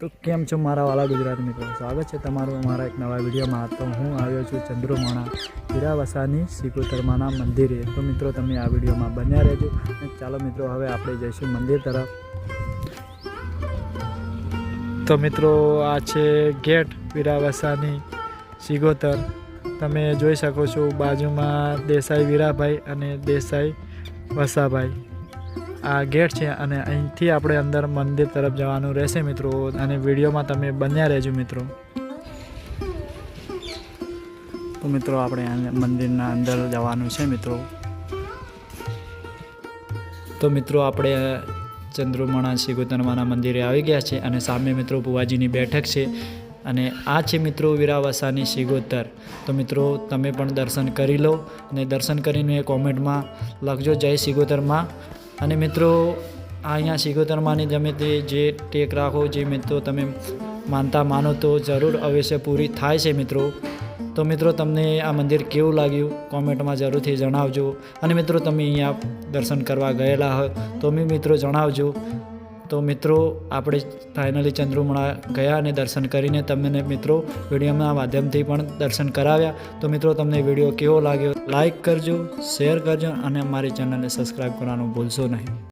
તો કેમ છો મારા વાલા ગુજરાત મિત્રો? સ્વાગત છે તમારું અમારા એક નવા વિડીયોમાં. તો હું આવ્યો છું ચંદ્રુમણા હીરાવસાની સિકોતરમાના મંદિરે. તો મિત્રો, તમે આ વિડીયોમાં બન્યા રહેજો. અને ચાલો મિત્રો, હવે આપણે જઈશું મંદિર તરફ. તો મિત્રો, આ છે ગેટ વીરાવસાની સિગોતર. તમે જોઈ શકો છો બાજુમાં દેસાઈ વીરાભાઈ અને દેસાઈ વસાભાઈ. આ ગેટ છે અને અહીંથી આપણે અંદર મંદિર તરફ જવાનું રહેશે મિત્રો. અને વિડીયોમાં તમે બન્યા રહેજો મિત્રો. તો મિત્રો, આપણે મંદિરના અંદર જવાનું છે મિત્રો. તો મિત્રો, આપણે ચંદ્રુમણા શિગોતરમાના મંદિરે આવી ગયા છે અને સામે મિત્રો ભુવાજીની બેઠક છે. અને આ છે મિત્રો વીરાવસાની શિગોતર તો મિત્રો, તમે પણ દર્શન કરી લો અને દર્શન કરીને કોમેન્ટમાં લખજો જય શિગોતરમાં અને મિત્રો અહીંયા શિગોતરમાંની તમે તે જે ટેક રાખો, જે મિત્રો તમે માનતા માનો તો જરૂર અવશ્ય પૂરી થાય છે મિત્રો. તો મિત્રો, તમને આ મંદિર કેવું લાગ્યું? કોમેન્ટમાં જરૂરથી જણાવજો. અને મિત્રો, તમે અહીંયા દર્શન કરવા ગયેલા હોય તો મિત્રો જણાવજો. તો મિત્રો, આપણે ફાઇનલી ચંદ્રુમણા ગયા અને દર્શન કરીને તમને મિત્રો વિડીયોના માધ્યમથી પણ દર્શન કરાવ્યા. તો મિત્રો, તમને વીડિયો કેવો લાગ્યો? લાઇક કરજો શેર કરજો અને અમારી ચેનલને સબસ્ક્રાઈબ કરવાનું ભૂલશો નહીં.